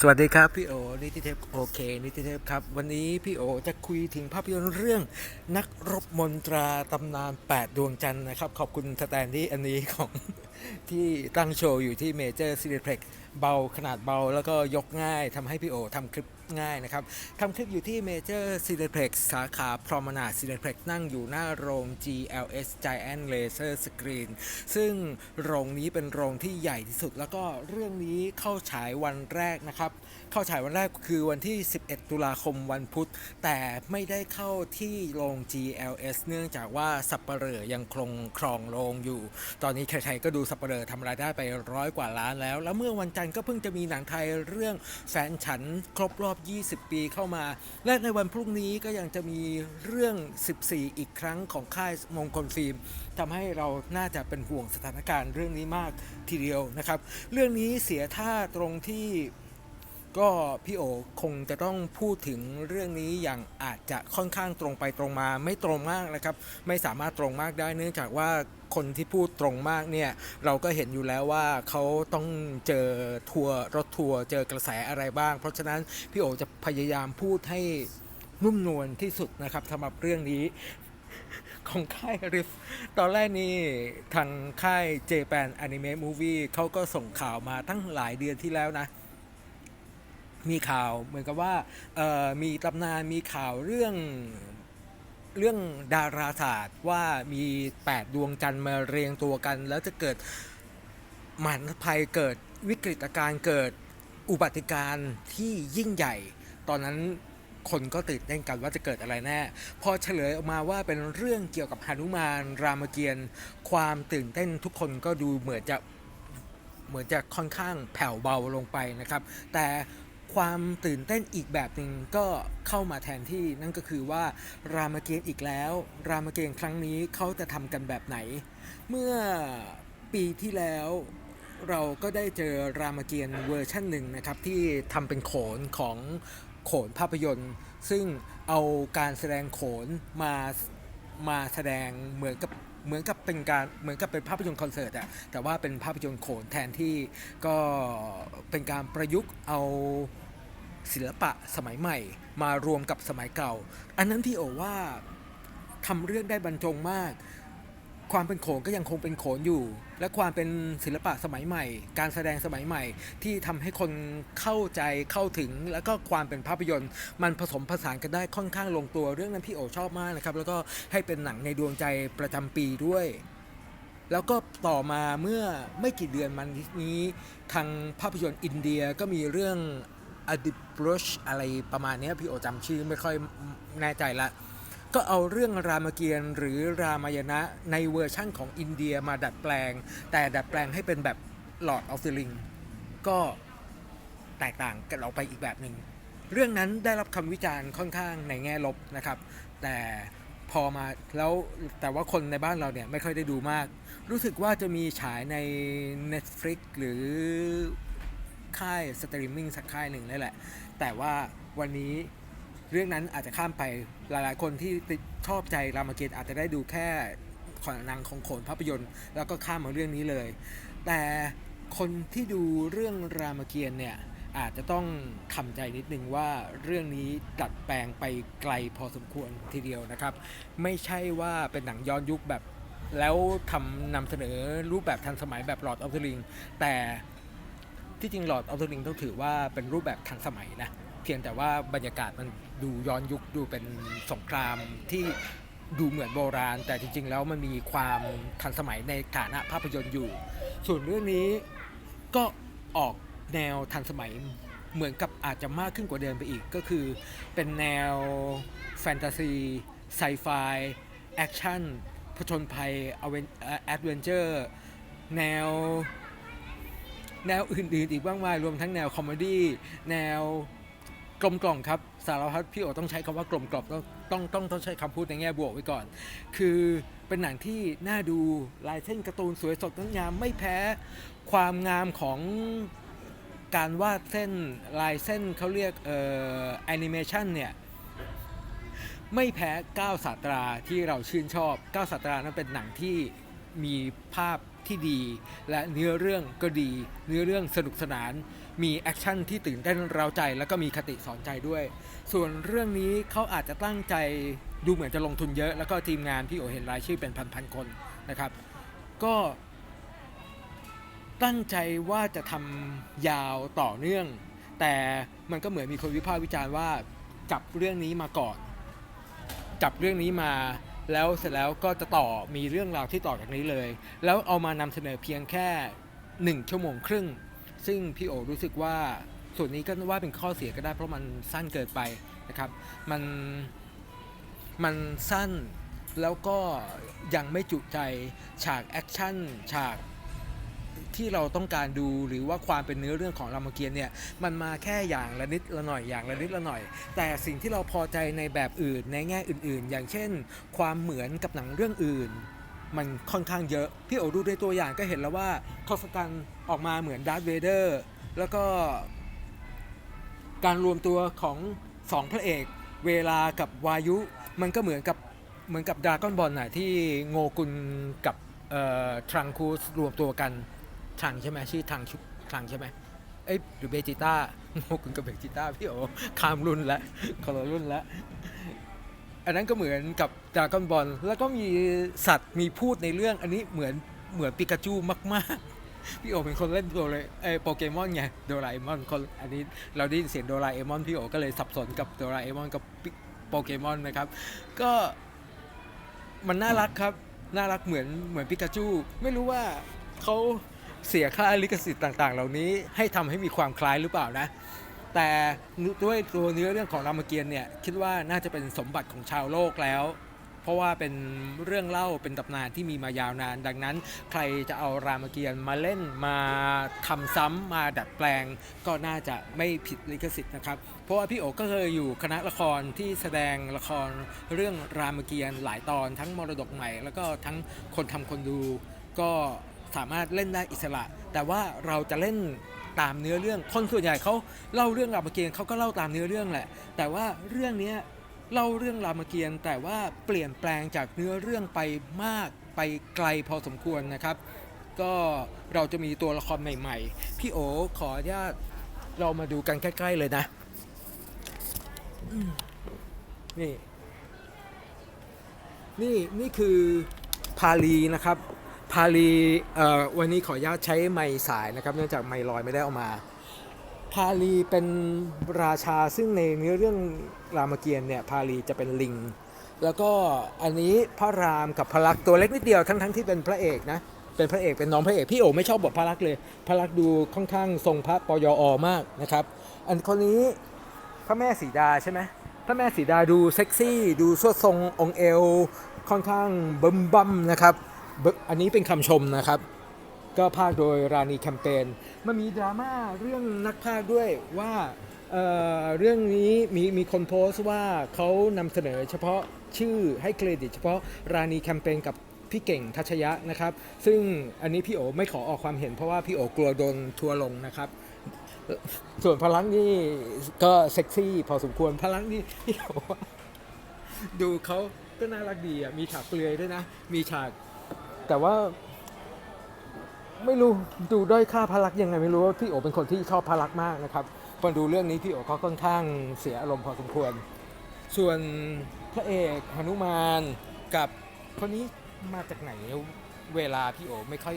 สวัสดีครับพี่โอนิติเทพโอเคนิติเทพครับ วันนี้พี่โอจะคุยถึงภาพยนตร์เรื่องนักรบมนตราตำนาน 8 ดวงจันทร์นะครับ ขอบคุณสแตนดี้อันนี้ของที่ตั้งโชว์อยู่ที่เมเจอร์ซีนิเพล็กเบาขนาดเบาแล้วก็ยกง่ายทำให้พี่โอทำคลิป ง่ายนะครับทำคลิปอยู่ที่เมเจอร์ซีนิเพล็กสาขาพรอมนาซีนิเพล็กนั่งอยู่หน้าโรง GLS Giant Laser Screen ซึ่งโรงนี้เป็นโรงที่ใหญ่ที่สุด แล้วก็เรื่องนี้เข้าฉายวันแรกนะครับ เข้าฉายวันแรกคือวันที่ 11 ตุลาคมวันพุธ แต่ไม่ได้เข้าที่โรง GLS เนื่องจากว่าสับเปลอยังคงครองโรงอยู่ ตอนนี้ใครๆก็ดูสับเปลอทำรายได้ไปร้อยกว่าล้านแล้ว แล้วเมื่อวันจันทร์ก็เพิ่งจะมีหนังไทยเรื่องแฟนฉันครบรอบ20 ปีเข้ามา และในวันพรุ่งนี้ก็ยังจะมีเรื่อง 14 อีกครั้งของค่ายมงคลฟิล์มทำให้เราน่าจะเป็นห่วงสถานการณ์เรื่องนี้มากทีเดียวนะครับ เรื่องนี้เสียท่าตรงที่ก็พี่โอคงจะต้องพูดถึงเรื่องนี้อย่างอาจจะค่อนข้างตรงไปตรงมาไม่ตรงมากนะครับ ไม่สามารถตรงมากได้เนื่องจากว่า คนที่พูดตรงมากเนี่ยเราก็เห็นอยู่แล้วว่าเขาต้องเจอทัวร์รถทัวร์เจอกระแสอะไรบ้าง เพราะฉะนั้นพี่โอจะพยายามพูดให้นุ่มนวลที่สุดนะครับสำหรับเรื่องนี้ของค่ายริฟตอนแรกนี่ทางค่าย Japan Anime Movie เขาก็ส่งข่าวมาตั้งหลายเดือนที่แล้วนะ มีข่าวเหมือนกับว่ามีตำนานมีข่าวเรื่อง เรื่องดาราศาสตร์ว่ามี 8 ดวงจันทร์มาเรียงตัวกัน แล้วจะเกิดหมันภัยเกิดวิกฤตการณ์เกิดอุบัติการณ์ที่ยิ่งใหญ่ ตอนนั้นคนก็ตื่นเต้นกันว่าจะเกิดอะไรแน่ พอเฉลยออกมาว่าเป็นเรื่องเกี่ยวกับหนุมานรามเกียรติ์ความตื่นเต้นทุกคนก็ดูเหมือนจะเหมือนจะค่อนข้างแผ่วเบาลงไปนะครับ แต่ ความตื่นเต้นอีกแบบหนึ่งก็เข้ามาแทนที่นั่นก็คือว่ารามเกียรติ์อีกแล้ว รามเกียรติ์ครั้งนี้เขาจะทำกันแบบไหน เมื่อปีที่แล้วเราก็ได้เจอรามเกียรติ์เวอร์ชันหนึ่งนะครับที่ทำเป็นโขนของโขนภาพยนตร์ ซึ่งเอาการแสดงโขนมามาแสดงเหมือนกับเหมือนกับเป็นการเหมือนกับเป็นภาพยนตร์คอนเสิร์ตอะแต่ว่าเป็นภาพยนตร์โขนแทนที่ก็เป็นการประยุกต์เอา ศิลปะสมัยใหม่ มารวมกับสมัยเก่า อันนั้นพี่โอว่าทำเรื่องได้บรรจงมาก ความเป็นโขนก็ยังคงเป็นโขนอยู่ และความเป็นศิลปะสมัยใหม่ การแสดงสมัยใหม่ ที่ทำให้คนเข้าใจเข้าถึง แล้วก็ความเป็นภาพยนตร์ มันผสมผสานกันได้ค่อนข้างลงตัวเรื่องนั้นพี่โอชอบมากนะครับ แล้วก็ให้เป็นหนังในดวงใจประจำปีด้วยแล้วก็ต่อมาเมื่อไม่กี่เดือนมันนี้ทางภาพยนตร์อินเดียก็มีเรื่อง อดิบรชอะไรประมาณนี้พี่โอจำชื่อไม่ค่อยแน่ใจละ ก็เอาเรื่องรามเกียรติ์หรือรามายณะในเวอร์ชั่นของอินเดียมาดัดแปลง แต่ดัดแปลงให้เป็นแบบ Lord of the Ring ก็แตกต่างกันออกไปอีกแบบหนึ่งเรื่องนั้นได้รับคำวิจารณ์ค่อนข้างในแง่ลบนะครับ แต่พอมาแล้วแต่ว่าคนในบ้านเราเนี่ยไม่ค่อยได้ดูมาก รู้สึกว่าจะมีฉายใน Netflix หรือ ค่ายสตรีมมิ่งสักค่ายหนึ่งนี่แหละ แต่ว่าวันนี้เรื่องนั้นอาจจะข้ามไปหลายๆ คนที่ชอบใจรามเกียรติอาจจะได้ดูแค่ขอนางของโขนภาพยนตร์ แล้วก็ข้ามมาเรื่องนี้เลย แต่คนที่ดูเรื่องรามเกียรติเนี่ยอาจจะต้องทำใจนิดนึงว่าเรื่องนี้ดัดแปลงไปไกลพอสมควรทีเดียวนะครับ ไม่ใช่ว่าเป็นหนังย้อนยุคแบบ แล้วทำนำเสนอรูปแบบทันสมัยแบบ Lord of the Ring แต่ ที่จริง Lord of the Ring ต้องถือว่าเป็นรูปแบบทันสมัยนะเพียงแต่ว่าบรรยากาศมันดูย้อนยุคดูเป็นสงครามที่ดูเหมือนโบราณ แต่จริง ๆ แล้วมันมีความทันสมัยในฐานะภาพยนตร์อยู่ ส่วนเรื่องนี้ก็ออกแนวทันสมัยเหมือนกับอาจจะมากขึ้นกว่าเดิมไปอีก ก็คือเป็นแนวแฟนตาซีไซไฟแอคชั่นผจญภัยแอดเวนเจอร์แนว แนวอื่นๆ อีกบ้างมายรวมทั้งแนวคอมเมดี้แนวกลมกล่อมครับสารพัดพี่โอต้องใช้คำว่ากลมกล่อมต้องต้องต้องต้องใช้คำพูดในแง่บวกไว้ก่อน คือเป็นหนังที่น่าดูลายเส้นการ์ตูนสวยสดงดงามไม่แพ้ความงามของการวาดเส้นลายเส้นเขาเรียกเอ่อแอนิเมชันเนี่ยไม่แพ้ก้าวสาตราที่เราชื่นชอบก้าวสาตรานั้นเป็นหนังที่มีภาพ ที่ดี และเนื้อเรื่องก็ดี เนื้อเรื่องสนุกสนาน มีแอคชั่นที่ตื่นเต้นเร้าใจ แล้วก็มีคติสอนใจด้วย ส่วนเรื่องนี้เขาอาจจะตั้งใจดูเหมือนจะลงทุนเยอะ แล้วก็ทีมงานพี่โอเห็นรายชื่อเป็นพันๆคนนะครับ ก็ตั้งใจว่าจะทำยาวต่อเนื่อง แต่มันก็เหมือนมีคนวิพากษ์วิจารณ์ว่าจับเรื่องนี้มาก่อน จับเรื่องนี้มา แล้วเสร็จแล้วก็จะต่อมีเรื่องราวที่ต่อจากนี้เลย แล้วเอามานำเสนอเพียงแค่หนึ่งชั่วโมงครึ่ง ซึ่งพี่โอรู้สึกว่าส่วนนี้ก็ว่าเป็นข้อเสียก็ได้เพราะมันสั้นเกินไปนะครับ มันมันสั้นแล้วก็ยังไม่จุใจฉากแอคชั่นฉาก ที่เราต้องการดูหรือว่าความเป็นเนื้อเรื่องของรามเกียรติ์เนี่ยมันมาแค่อย่างละนิดละหน่อยอย่างละนิดละหน่อย แต่สิ่งที่เราพอใจในแบบอื่นในแง่อื่น ๆ อย่างเช่น ความเหมือนกับหนังเรื่องอื่น มันค่อนข้างเยอะพี่โอดูด้วยตัวอย่างก็เห็นแล้วว่าทศกัณฐ์ออกมาเหมือนดาร์ธเวเดอร์แล้วก็การรวมตัวของสองพระเอกเวลากับวายุ มันก็เหมือนกับเหมือนกับดราก้อนบอลน่ะที่โงกุลกับทรังคูสรวมตัวกัน ทังใช่ไหมชื่อทังชุทังใช่ไหมเอ้ยหรือเบจิต้าโงกุลกับเบจิต้าพี่โอข้ามรุ่นละคนละรุ่นละอันนั้นก็เหมือนกับดรากอนบอลแล้วก็มีสัตว์มีพูดในเรื่องอันนี้เหมือนเหมือนปิกาจูมากๆ พี่โอเป็นคนเล่นตัวเลยเอยโปเกมอนไงโดราเอมอนคนอันนี้เราได้ยินเสียงโดราเอมอนพี่โอก็เลยสับสนกับโดราเอมอนกับโปเกมอนนะครับ ก็มันน่ารักครับ น่ารักเหมือนเหมือนปิกาจู ไม่รู้ว่าเขา เสียค่าลิขสิทธิ์ต่าง ๆ เหล่านี้ให้ทำให้มีความคล้ายหรือเปล่านะ แต่ด้วยตัวเนื้อเรื่องของรามเกียรติ์เนี่ยคิดว่าน่าจะเป็นสมบัติของชาวโลกแล้ว เพราะว่าเป็นเรื่องเล่าเป็นตำนานที่มีมายาวนาน ดังนั้น ใครจะเอารามเกียรติ์มาเล่นมาทำซ้ำมาดัดแปลง ก็น่าจะไม่ผิดลิขสิทธิ์นะครับ เพราะว่าพี่โอ๋ก็เคยอยู่คณะละครที่แสดงละครเรื่องรามเกียรติ์หลายตอนทั้งมรดกใหม่ แล้วก็ทั้งคนทำคนดูก็ สามารถเล่นได้อิสระ แต่ว่าเราจะเล่นตามเนื้อเรื่องคนส่วนใหญ่เขาเล่าเรื่องรามเกียรติ์เขาก็เล่าตามเนื้อเรื่องแหละ แต่ว่าเรื่องนี้เล่าเรื่องรามเกียรติ์แต่ว่าเปลี่ยนแปลงจากเนื้อเรื่องไปมากไปไกลพอสมควรนะครับ ก็เราจะมีตัวละครใหม่ ๆ พี่โอขออนุญาตเรามาดูกันใกล้ ๆ เลยนะนี่ นี่ นี่คือพาลีนะครับาลีเอ่อวันนี้ขออนุญาตใช้ไม้สายนะครับ เนื่องจากไม้ลอยไม่ได้เอามา พาลีเป็นราชาซึ่งในเนื้อเรื่องรามเกียรติ์เนี่ยพาลีจะเป็นลิง แล้วก็อันนี้พระรามกับพระลักษมณ์ตัวเล็กนิดเดียวทั้งทั้งที่เป็นพระเอกนะเป็นพระเอกเป็นน้องพระเอกพี่โอไม่ชอบบทพระลักษมณ์เลยพระลักษมณ์ดูค่อนข้างทรงพระปยออมากนะครับ อันคนนี้พระแม่สีดาใช่ไหมพระแม่สีดาดูเซ็กซี่ ดูสวดทรงองเอว ค่อนข้างบึมบัมนะครับ อันนี้เป็นคำชมนะครับ ก็ภาคโดยราณีแคมเปญมันมีดราม่าเรื่องนักภาคด้วยว่าเเรื่องนี้มีมีคนโพสต์ว่าเขานำเสนอเฉพาะชื่อให้เครดิต เฉพาะราณีแคมเปญกับพี่เก่งทัชยะนะครับ ซึ่งอันนี้พี่โอไม่ขอออกความเห็นเพราะว่าพี่โอกลัวโดนทัวร์ลงนะครับ ส่วนพลังนี่ก็เซ็กซี่พอสมควรพลังนี่พี่โอดูเขาก็น่ารักดีอะมีฉากเปลือยด้วยนะ มีฉาก แต่ว่า ไม่รู้ดูด้อยค่าพลักษณ์ยังไงไม่รู้ว่าพี่โอเป็นคนที่ชอบพลักษณ์มากนะครับพอดูเรื่องนี้พี่โอเขาค่อนข้างเสียอารมณ์พอสมควร ส่วนพระเอกหนุมานกับคนนี้มาจากไหนเวลาพี่โอไม่ค่อย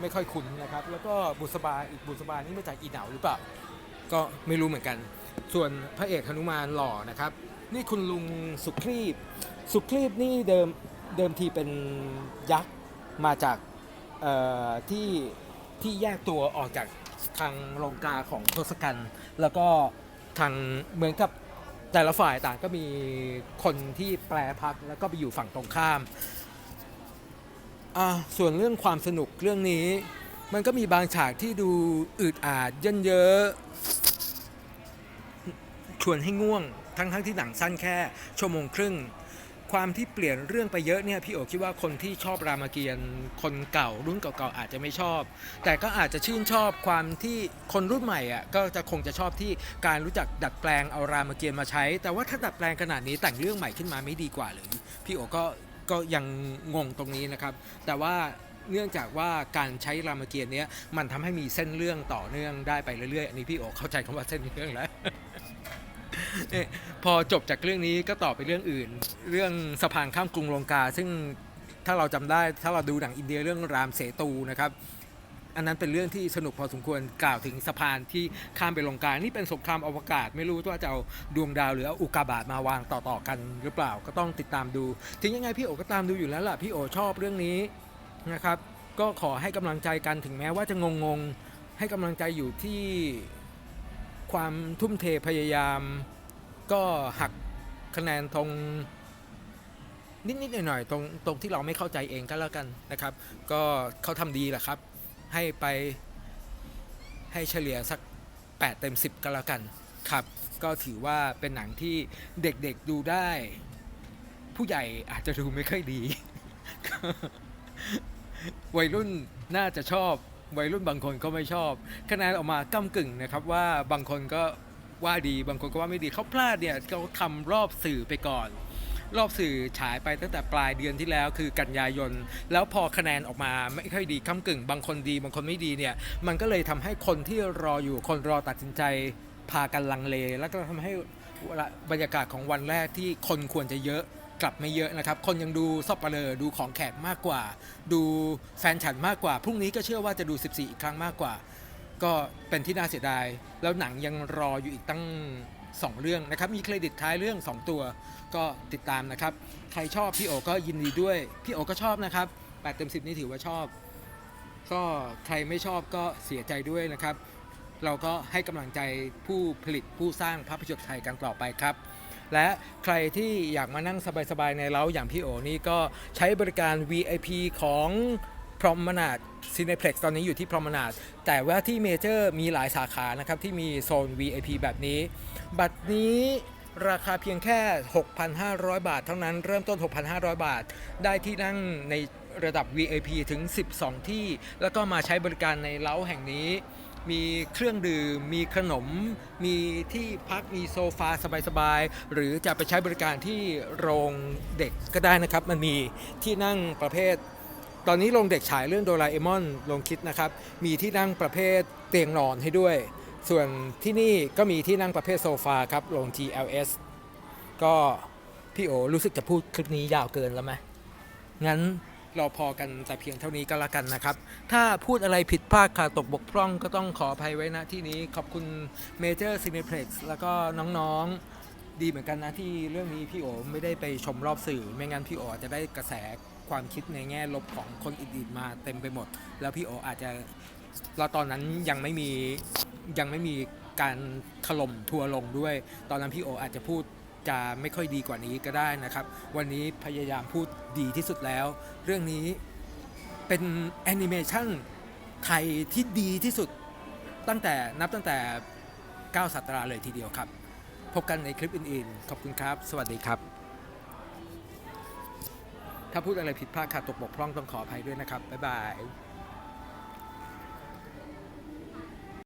ไม่ค่อยคุ้นนะครับ แล้วก็บุษบาอีกบุษบานี่มาจากอีเหนาหรือเปล่าก็ไม่รู้เหมือนกัน ส่วนพระเอกหนุมานหล่อนะครับ นี่คุณลุงสุครีบ สุครีบนี่เดิมเดิมทีเป็นยักษ์ มาจากที่ที่แยกตัวออกจากทางโรงกาของทศกัณฐ์แล้วก็ทางเหมือนกับแต่ละฝ่ายต่างก็มีคนที่แปรพักแล้วก็ไปอยู่ฝั่งตรงข้ามอะส่วนเรื่องความสนุกเรื่องนี้ มันก็มีบางฉากที่ดูอืดอาดเยินเยอะชวนให้ง่วงทั้งทั้งที่หนังสั้นแค่ชั่วโมงครึ่ง ความที่เปลี่ยนเรื่องไปเยอะเนี่ยพี่โอคิดว่าคนที่ชอบรามเกียรติ์คนเก่ารุ่นเก่าๆอาจจะไม่ชอบ แต่ก็อาจจะชื่นชอบความที่คนรุ่นใหม่อะก็จะคงจะชอบที่การรู้จักดัดแปลงเอารามเกียรติ์มาใช้ แต่ว่าถ้าดัดแปลงขนาดนี้แต่งเรื่องใหม่ขึ้นมาไม่ดีกว่าหรือพี่โอก็ก็ยังงงตรงนี้นะครับ แต่ว่าเนื่องจากว่าการใช้รามเกียรติ์เนี้ยมันทำให้มีเส้นเรื่องต่อเนื่องได้ไปเรื่อยๆอันนี้พี่โอเข้าใจคำว่าเส้นเรื่องแล้ว เนี่ยพอจบจากเรื่องนี้ก็ต่อไปเรื่องอื่น เรื่องสะพานข้ามกรุงลงกา ซึ่งถ้าเราจำได้ถ้าเราดูหนังอินเดียเรื่องรามเสตูนะครับ อันนั้นเป็นเรื่องที่สนุกพอสมควรกล่าวถึงสะพานที่ข้ามไปลงกา นี่เป็นสงครามอวกาศ ไม่รู้ว่าจะเอาดวงดาวหรือเอาอุกกาบาตมาวางต่อๆกันหรือเปล่าก็ต้องติดตามดู ถึงยังไงพี่โอก็ตามดูอยู่แล้วล่ะพี่โอชอบเรื่องนี้นะครับ ก็ขอให้กำลังใจกันถึงแม้ว่าจะงงๆให้กำลังใจอยู่ที่ความทุ่มเทพยายาม ก็หักคะแนนตรงนิดๆหน่อยๆตรงตรงที่เราไม่เข้าใจเองก็แล้วกันนะครับ ก็เขาทำดีแหละครับ ให้ไปให้เฉลี่ยสัก 8 เต็ม 10 ก็แล้วกันครับ ก็ถือว่าเป็นหนังที่เด็กๆดูได้ ผู้ใหญ่อาจจะดูไม่ค่อยดี วัยรุ่นน่าจะชอบ วัยรุ่นบางคนก็ไม่ชอบ คะแนนออกมาก้ากึ่งนะครับว่าบางคนก็ ว่าดีบางคนก็ว่าไม่ดีเขาพลาดเนี่ยเขาทำรอบสื่อไปก่อน รอบสื่อฉายไปตั้งแต่ปลายเดือนที่แล้วคือกันยายน แล้วพอคะแนนออกมาไม่ค่อยดีก้ากึ่ง บางคนดีบางคนไม่ดีเนี่ยมันก็เลยทำให้คนที่รออยู่คนรอตัดสินใจพากันลังเล แล้วก็ทำให้บรรยากาศของวันแรกที่คนควรจะเยอะกลับไม่เยอะนะครับ คนยังดูซอปเปร์เลอดูของแขกมากกว่า ดูแฟนฉันมากกว่า พรุ่งนี้ก็เชื่อว่าจะดู 14 อีกครั้งมากกว่า ก็เป็นที่น่าเสียดาย แล้วหนังยังรออยู่อีกตั้ง 2 เรื่องนะครับ มีเครดิตท้ายเรื่อง 2 ตัว ก็ติดตามนะครับ ใครชอบพี่โอก็ยินดีด้วย พี่โอก็ชอบนะครับ8เต็ม10 นี่ถือว่าชอบ ก็ใครไม่ชอบก็เสียใจด้วยนะครับ เราก็ให้กำลังใจผู้ผลิตผู้สร้างภาพยนตร์ไทยกันต่อไปครับและใครที่อยากมานั่งสบายๆ ในเล้าอย่างพี่โอนี่ก็ใช้บริการ VIP ของ พรอมนาดซีเน p พล็กซ์ตอนนี้อยู่ที่พรอมนาดแต่ว่าที่เมเจอร์มีหลายสาขานะครับ ที่มีโซน VIP แบบนี้ บัตรนี้ราคาเพียงแค่ 6,500 บาท เท่านั้นเริ่มต้น 6,500 บาท ได้ที่นั่งในระดับ VIP ถึง 12 ที่ แล้วก็มาใช้บริการในเล้าแห่งนี้ มีเครื่องดื่ม มีขนม มีที่พัก มีโซฟาสบายๆ หรือจะไปใช้บริการที่โรงเด็กก็ได้นะครับ มันมีที่นั่งประเภท ตอนนี้โรงเด็กฉายเรื่องโดราเอมอนโรงคิดนะครับ มีที่นั่งประเภทเตียงนอนให้ด้วย ส่วนที่นี่ก็มีที่นั่งประเภทโซฟาครับโรง GLS ก็พี่โอรู้สึกจะพูดคลิปนี้ยาวเกินแล้วไหมงั้นเราพอกันแต่เพียงเท่านี้ก็แล้วกันนะครับ ถ้าพูดอะไรผิดพลาดขาดตกบกพร่องก็ต้องขออภัยไว้ณที่นี้ขอบคุณ Major Cineplex แล้วก็น้องๆ ดีเหมือนกันนะที่เรื่องนี้พี่โอไม่ได้ไปชมรอบสื่อ ไม่งั้นพี่โออาจจะได้กระแส ความคิดในแง่ลบของคนอื่นๆมาเต็มไปหมด แล้วพี่โออาจจะเราตอนนั้นยังไม่มียังไม่มีการถล่มทัวร์ลงด้วย ตอนนั้นพี่โออาจจะพูดจะไม่ค่อยดีกว่านี้ก็ได้นะครับ วันนี้พยายามพูดดีที่สุดแล้ว เรื่องนี้เป็นแอนิเมชันไทยที่ดีที่สุดตั้งแต่นับตั้งแต่9สัตราเลยทีเดียวครับ พบกันในคลิปอื่นๆ ขอบคุณครับ สวัสดีครับ ถ้าพูดอะไรผิดพลาดขาดตกบกพร่องต้องขออภัยด้วยนะครับ บ๊ายบาย